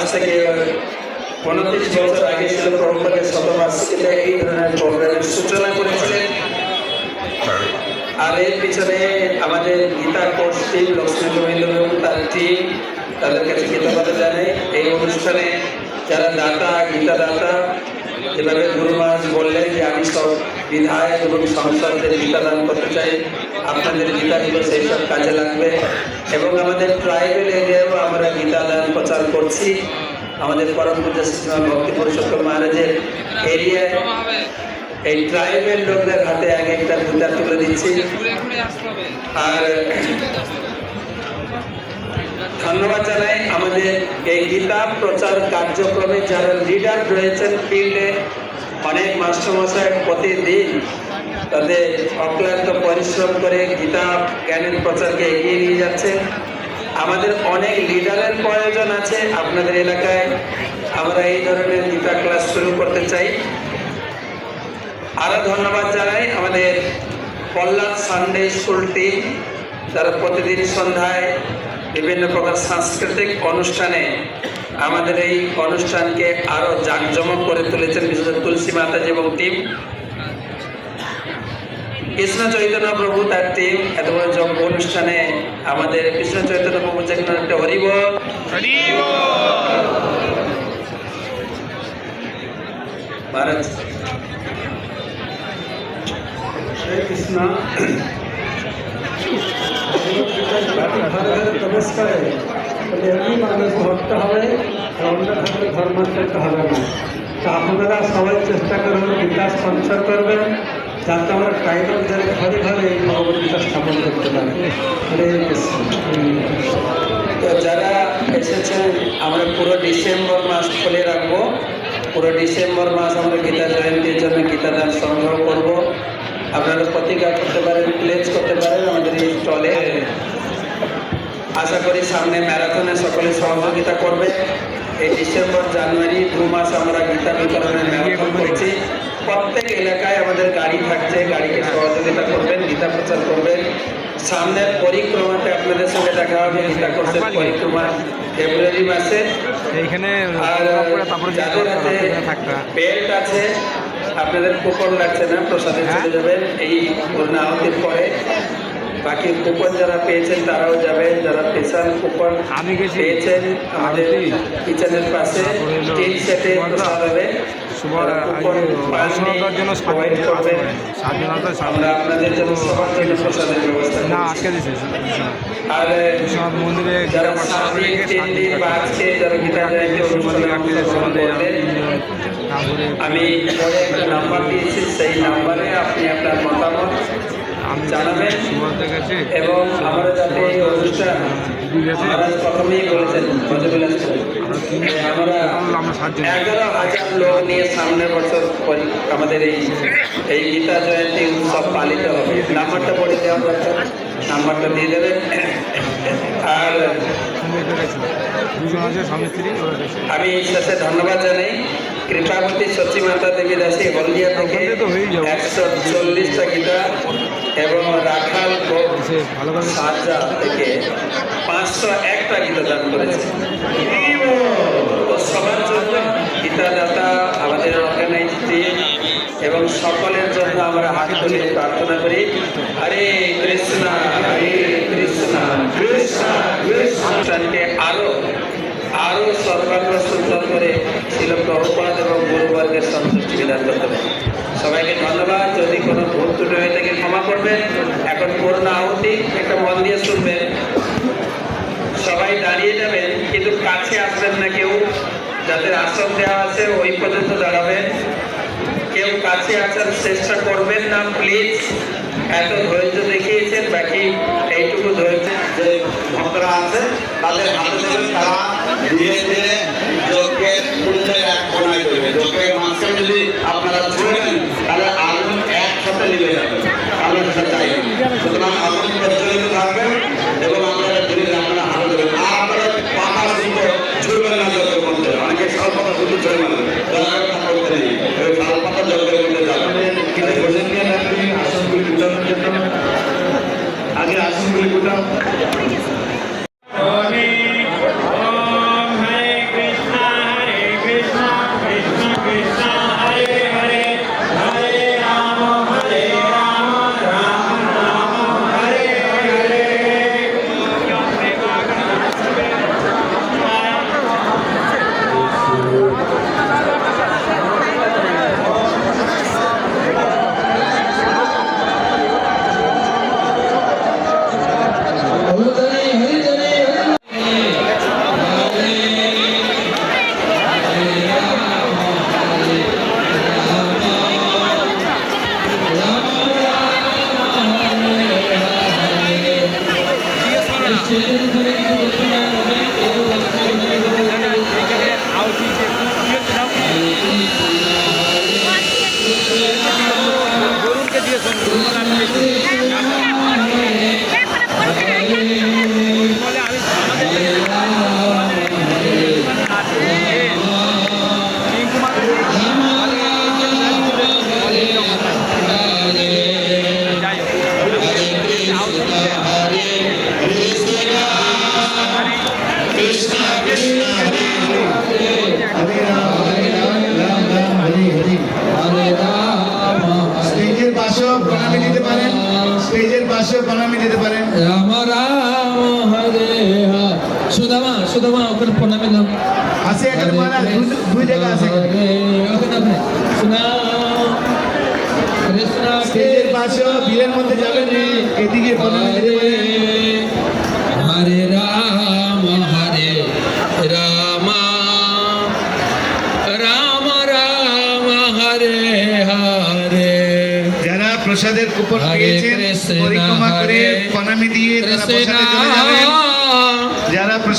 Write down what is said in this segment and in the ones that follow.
আজ থেকে উনত্রিশ বছর আগে ছিল প্রভুপাদের শতবার্ষিকীতে এই ধরনের প্রোগ্রামের সূচনা করেছিলেন আর এর পিছনে আমাদের গীতা কোর্স টিম, লক্ষ্মী গোবিন্দ তার টিম তাদের কাছে কৃতজ্ঞতা জানাই, এই অনুষ্ঠানে যারা দাতা, গীতা দাতা যেভাবে গুরু মহারাজ বললেন যে আমি সব বিধায়ক এবং সংসদদের গীতা দান করতে চাই। আপনাদের গীতাগুলো সেই কাজে লাগবে। এবং আমাদের ট্রাইবেল এরিয়াও আমরা গীতা প্রচার করছি। আমাদের পরম পূজা সিনেমা ভক্তি পুরুষোত্তম মহারাজের এরিয়ায়। এই ট্রাইবেল লোকদের হাতে এক একটা গীতা তুলে দিচ্ছি। আর ধন্যবাদ জানাই আমাদের এই গীতা প্রচার কার্যক্রমে যারা লিডার রয়েছেন ফিল্ডে অনেক মাস্টারমশাই প্রতিদিন তাদের অক্লান্ত পরিশ্রম করে গীতা জ্ঞানের প্রচারকে এগিয়ে নিয়ে যাচ্ছে। আমাদের অনেক লিডারের প্রয়োজন আছে আপনাদের এলাকায়। আমরা এই ধরনের গীতা ক্লাস শুরু করতে চাই। আরও ধন্যবাদ জানাই আমাদের পল্লাদ সানডে স্কুল টিম যারা প্রতিদিন সন্ধ্যায় বিভিন্ন প্রকার সাংস্কৃতিক অনুষ্ঠানে আমাদের এই অনুষ্ঠানকে আরও জাঁকজমক করে তুলেছেন বিশেষ তুলসী মাতাজি এবং টিম কৃষ্ণ চৈতন্য প্রভু তার এত বড় অনুষ্ঠানে আমাদের কৃষ্ণ চৈতন্য প্রভু যেখানে একটা হরিব। মানুষ হবে না। আপনারা সবাই চেষ্টা করবেন গীতা সঞ্চয় করবেন। যাতে আমরা ট্রাইবালদের ঘরে ঘরে এই ভগবদ্গীতা স্থাপন করতে পারি। কৃষ্ণ তো যারা এসেছেন, আমরা পুরো ডিসেম্বর মাস খুলে রাখব। পুরো ডিসেম্বর মাস আমরা গীতা জয়ন্তীর জন্য গীতা দান সংগ্রহ করব। আপনারা প্রতিজ্ঞা করতে পারেন প্লেজ করতে পারেন আমাদের এই স্টলে। আশা করি সামনে ম্যারাথনে সকলে সহযোগিতা করবে। এই ডিসেম্বর, জানুয়ারি দু মাস আমরা গীতা বিতরণের ম্যারাথন করছি। প্রত্যেক এলাকায় আমাদের গাড়ি থাকছে গাড়িকে সহযোগিতা করবেন গীতা প্রচার করবেন। সামনের পরিক্রমাতে আপনাদের সঙ্গে দেখা হবে গীতা করছেন পরিক্রমা ফেব্রুয়ারি মাসে। এইখানে আর যাদের হাতে বেল্ট আছে আপনাদের কুপন লাগছে না প্রসাদে হ্যাঁ? চলে যাবেন এই আহতির পরে বাকি কুপন যারা পেয়েছেন তারাও যাবেন। যারা স্পেশাল কুপন আমি পেয়েছেন আমাদের। কিচেনের পাশে তিন সেটে। প্রসাদ হবে। যারা মন্দিরে তিন দিন বা আজকে গীতা জয়ন্তী অনুষ্ঠানে আমি পরে একটা নাম্বার দিয়েছি সেই নাম্বারে আপনি আপনার মতামত আমি। কাছে এবং আমরা যাতে এই অনুষ্ঠান মহারাজ প্রথমেই বলেছেন আমরা আমরা সাতজন এগারো হাজার লোক নিয়ে সামনের বছর আমাদের এই এই গীতা জয়ন্তী উৎসব পালিত হবে। নাম্বারটা পড়ে দেওয়া দরকার। নাম্বারটা দিয়ে দেবেন। আর আমি শেষে ধন্যবাদ জানাই। কৃপাবতী সচী মাতা দেবী দাসী হলদিয়া থেকে একশো রাখাল দান করেছে। টিম এবং সকলের জন্য আমরা হাত তুলে প্রার্থনা করি। হরে কৃষ্ণ হরে কৃষ্ণ কৃষ্ণ কৃষ্ণ। অনুষ্ঠানকে আরও আরও সর্বাঙ্গ সুন্দর করে ছিল প্রভুপাত এবং গুরুবর্গের সন্তুষ্টি বিধান করতে পারে সবাইকে ধন্যবাদ। যদি কোনো ভুল ত্রুটি হয়ে থাকে ক্ষমা করবেন। এখন পূর্ণ আহুতি একটা মন দিয়ে শুনবেন। সবাই দাঁড়িয়ে যাবেন, কিন্তু কাছে আসবেন না কেউ। যাদের আসন দেওয়া আছে, ওই পর্যন্ত দাঁড়াবেন। কেউ কাছে আসার চেষ্টা করবেন না প্লিজ এত ধৈর্য দেখিয়েছেন, বাকি এইটুকু ধৈর্য যে ভক্তরা আছে, তাদের হাতে তারা ধীরে ধীরে যজ্ঞের পাশেও প্রণামী দিতে পারেন রাম রাম হরে সুদামা সুদামা ওখানে প্রণামী নাম। আসে এখানে মানে দুই- জায়গা আছে। ওখানে আপনি শোনা কৃষ্ণ স্টেজের পাশেও ভিড়ের মধ্যে যাবেন। এদিকে প্রণামী দিতে পারেন। হরে রাম হরে রাম। রাম রাম হরে হরে। যারা প্রসাদের উপর হরে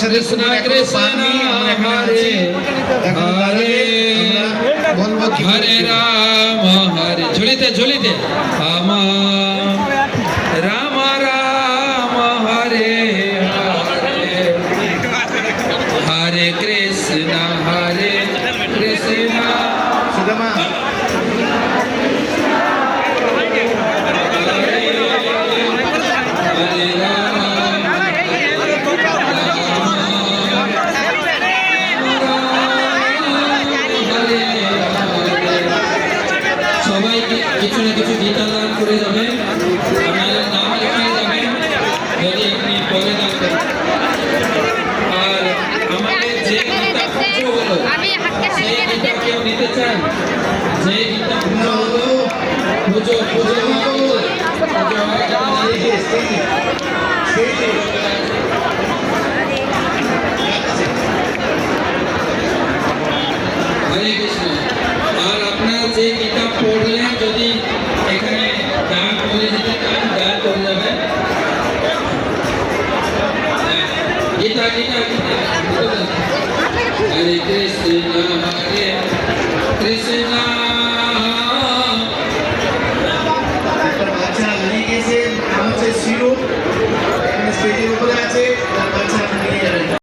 কৃষ্ণ কৃষ্ণ হরে হরে হবে। রাম হরে ঝুলিতে ঝুলিতে। আমার রাম রাম হরে হরে। হরে কৃষ্ণ হরে কৃষ্ণ সুদামা হরে রাম সবাই কি- কিছু না কিছু গীতা দান করে যাবেন আপনার নাম লিখে যাবেন যদি আপনি পরে দান করেন আর আমাদের যে গীতা পুজো হলো আমি হাতকে সেই সাইকেল গীতা কেউ নিতে চান যে গীতা পুজো হলো পুজো পুজো হলো পুজো হলো স্টেজে স্টেজে স্টেজে হরে কৃষ্ণ আর আপনার যে কিতাব পড়লেন যদি এখানে দান করে যেতে চান দান করে যাবেন গীতা গীতা